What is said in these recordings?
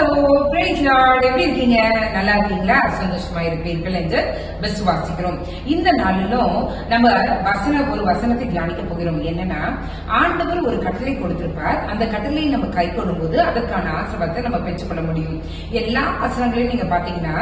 claro, இருக்கீங்க? நல்லா இருக்கீங்களா? சந்தோஷமா இருப்பீர்கள் என்று விசுவாசிக்கிறோம். இந்த நாளிலும் நம்ம வசன ஒரு வசனத்தை தியானிக்க போகிறோம். என்னன்னா ஆண்டவர் ஒரு கட்டளை கொடுத்திருப்பார். அந்த கட்டளையை நம்ம கை போது அதற்கான ஆசிர்வாதத்தை நம்ம பெற்றுக்கொள்ள முடியும். எல்லா வசனங்களையும் நீங்க பாத்தீங்கன்னா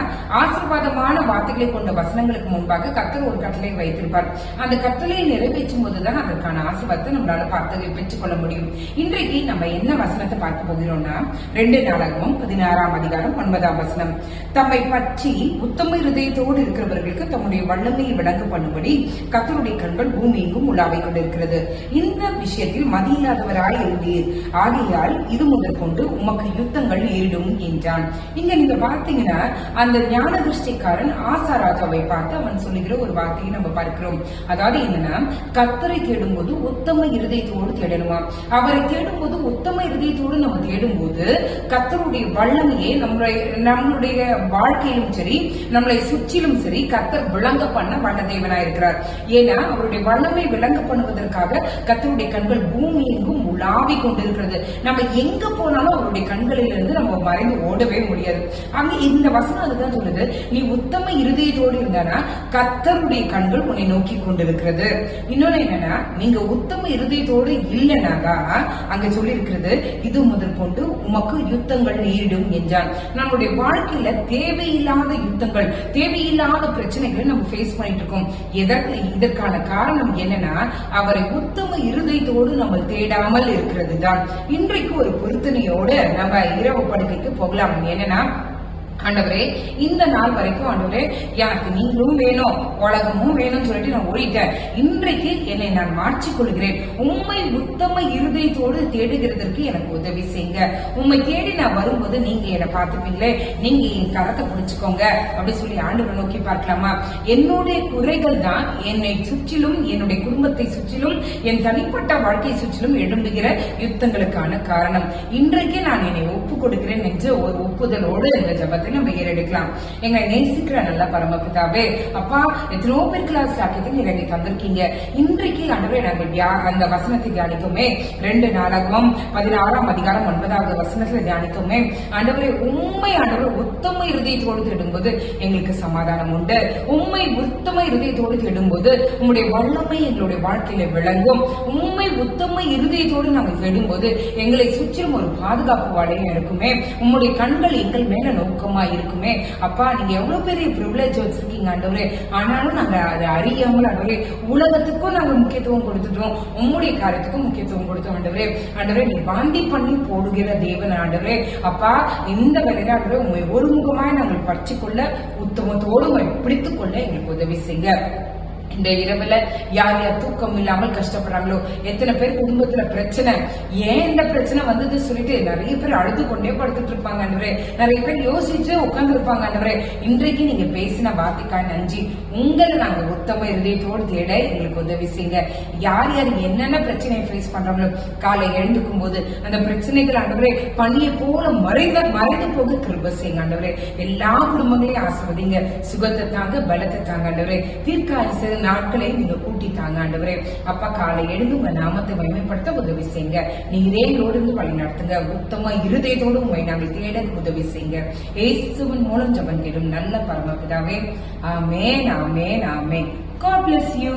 ஆசீர்வாதமான வார்த்தைகளை கொண்ட வசனங்களுக்கு முன்பாக கத்தர் ஒரு கட்டளை வைத்திருப்பார். அந்த கட்டளையை நிறைவேற்றும் போதுதான் அதற்கான ஆசிர்வாதத்தை நம்மளால பார்த்து பெற்றுக்கொள்ள முடியும். இன்றைக்கு நம்ம என்ன வசனத்தை பார்க்க போகிறோம்னா ரெண்டு நாடகமும் பதினாறாம் அதிகாரம் அதிகாரம் ஒன்பதாம் வசனம் தம்மை பற்றி உத்தம இருதயத்தோடு இருக்கிறவர்களுக்கு தம்முடைய வல்லமையை விளங்க பண்ணும்படி கத்தருடைய கண்கள் பூமி எங்கும் உலாவிக் கொண்டிருக்கிறது. இந்த விஷயத்தில் மதியில்லாதவராய் இருந்தீர். ஆகையால் இது முதல் கொண்டு உமக்கு யுத்தங்கள் நேரிடும் என்றான். இங்க நீங்க பாத்தீங்கன்னா அந்த ஞான திருஷ்டிக்காரன் ஆசா ராஜாவை பார்த்து அவன் சொல்லுகிற ஒரு வார்த்தையை நம்ம பார்க்கிறோம். அதாவது என்னன்னா கத்தரை தேடும் போது உத்தம இருதயத்தோடு தேடணுமா? அவரை தேடும் போது உத்தம இருதயத்தோடு நம்ம தேடும் போது கத்தருடைய வல்லமையை நம்மளுடைய நம்மளுடைய வாழ்க்கையிலும் சரி நம்மளை சுற்றிலும் சரி கத்தர் விளங்க பண்ண வல்ல தேவனா இருக்கிறார் ஏன்னா அவருடைய வல்லமை விளங்க பண்ணுவதற்காக கத்தருடைய கண்கள் பூமி எங்கும் உலாவி கொண்டிருக்கிறது. நம்ம எங்க போனாலும் அவருடைய கண்களில் இருந்து நம்ம மறைந்து ஓடவே முடியாது. அங்க இந்த வசனம் அதுதான் சொல்லுது. நீ உத்தம இருதயத்தோடு இருந்தானா கத்தருடைய கண்கள் உன்னை நோக்கி கொண்டிருக்கிறது. இன்னொன்னு என்னன்னா நீங்க உத்தம இருதயத்தோடு இல்லைனாக்கா அங்க சொல்லி இருக்கிறது இது முதற்கொண்டு உமக்கு யுத்தங்கள் நேரிடும் என்றான். நம்மளுடைய வாழ்க்கையில தேவையில்லாத யுத்தங்கள் தேவையில்லாத பிரச்சனைகளை நம்ம ஃபேஸ் பண்ணிட்டு இருக்கோம். எதற்கு இதற்கான காரணம் என்னன்னா அவரை உத்தம இருதயத்தோடு நம்ம தேடாமல் இருக்கிறது தான் இன்றைக்கு ஒரு பொருத்தனையோடு நம்ம இரவு படுக்கைக்கு போகலாம். என்னன்னா ஆண்டவரே இந்த நாள் வரைக்கும் ஆண்டவரே எனக்கு நீங்களும் வேணும் உலகமும் வேணும்னு சொல்லிட்டு நான் ஓடிட்டேன். இன்றைக்கு என்னை நான் மாற்றிக் கொள்கிறேன் உண்மை உத்தம இருதயத்தோடு தேடுகிறதற்கு எனக்கு உதவி செய்யுங்க. உண்மை தேடி நான் வரும்போது நீங்க என்னை பார்த்துப்பீங்களே நீங்க என் கரத்தை பிடிச்சுக்கோங்க அப்படின்னு சொல்லி ஆண்டவரை நோக்கி பார்க்கலாமா? என்னுடைய குறைகள் தான் என்னை சுற்றிலும் என்னுடைய குடும்பத்தை சுற்றிலும் என் தனிப்பட்ட வாழ்க்கையை சுற்றிலும் எழும்புகிற யுத்தங்களுக்கான காரணம். இன்றைக்கு நான் என்னை ஒப்பு கொடுக்கிறேன் என்று ஒரு ஒப்புதலோடு இந்த ஜபத்தை நம்ம ஏறெடுக்கலாம். எங்களை நேசிக்கிற நல்ல பரமபிதாவே அப்பா எத்தனோ பேர் கிளாஸ் ஆக்கிட்டு நீங்க எங்களை தந்திருக்கீங்க இன்றைக்கு ஆண்டவரே நாங்கள் அந்த வசனத்தை தியானிக்குமே ரெண்டு நாடகம் பதினாறாம் அதிகாரம் ஒன்பதாவது வசனத்துல தியானிக்குமே ஆண்டவரை உண்மை ஆண்டவரை உத்தம இருதயத்தோடு தேடும்போது எங்களுக்கு சமாதானம் உண்டு. உண்மை உத்தம இருதயத்தோடு தேடும்போது உங்களுடைய வல்லமை எங்களுடைய வாழ்க்கையில விளங்கும். உண்மை உத்தம இருதயத்தோடு நாங்கள் தேடும்போது எங்களை சுற்றிலும் ஒரு பாதுகாப்பு வளையம் இருக்குமே உம்முடைய கண்கள் எங்கள் மேல நோக்கமா இருக்குமே. அப்பா நீங்க எவ்வளவு பெரிய ப்ரிவிலேஜ் வச்சிருக்கீங்க ஆண்டவரே. ஆனாலும் நாங்க அதை அறியாமல் ஆண்டவரே உலகத்துக்கும் நாங்க முக்கியத்துவம் கொடுத்துட்டோம். உம்முடைய காரியத்துக்கும் முக்கியத்துவம் கொடுத்தோம் ஆண்டவரே. ஆண்டவரே நீ வாந்தி பண்ணி போடுகிற தேவன் ஆண்டவரே. அப்பா இந்த வேலையில ஆண்டவரே உண்மை ஒருமுகமாய் நாங்கள் பறிச்சுக்கொள்ள உத்தமத்தோடு பிடித்துக்கொள்ள பிடித்துக் கொள்ள எங்களுக்கு உதவி செய்ய இந்த இரவுல யார் யார் தூக்கம் இல்லாமல் கஷ்டப்படுறாங்களோ எத்தனை பேர் குடும்பத்துல பிரச்சனை? ஏன் இந்த பிரச்சனை வந்ததுன்னு சொல்லிட்டு நிறைய பேர் அழுது கொண்டே படுத்துட்டு இருப்பாங்க அன்றவரே. நிறைய பேர் யோசிச்சு உட்கார்ந்து இருப்பாங்க அன்றவரே. இன்றைக்கு நீங்க பேசின வார்த்தைக்காய் நன்றி. உங்களை நாங்க உத்தம இருதயத்தோடு தேட எங்களுக்கு உதவி செய்யுங்க. யார் யார் என்னென்ன பிரச்சனையை ஃபேஸ் பண்றாங்களோ காலை எழுந்துக்கும் போது அந்த பிரச்சனைகள் ஆண்டவரே பண்ணிய போல மறைந்த மறைந்து போக கிருப செய்யுங்க ஆண்டவரே எல்லா குடும்பங்களையும் ஆசிர்வதிங்க. சுகத்தை தாங்க பலத்தை தாங்க ஆண்டவரே தீர்க்காயுச நாட்களை நீங்க கூட்டி தாங்க ஆண்டவரே. அப்பா காலை எழுந்து உங்க நாமத்தை மகிமைப்படுத்த உதவி செய்யுங்க. நீரே இருந்து வழி நடத்துங்க. உத்தம இருதயத்தோடு உண்மை நாங்கள் தேட உதவி செய்யுங்க. ஏசுவின் மூலம் ஜபம் கேடும் நல்ல பரமபிதாவே. ஆமேன் ஆமேன் ஆமேன். God bless you.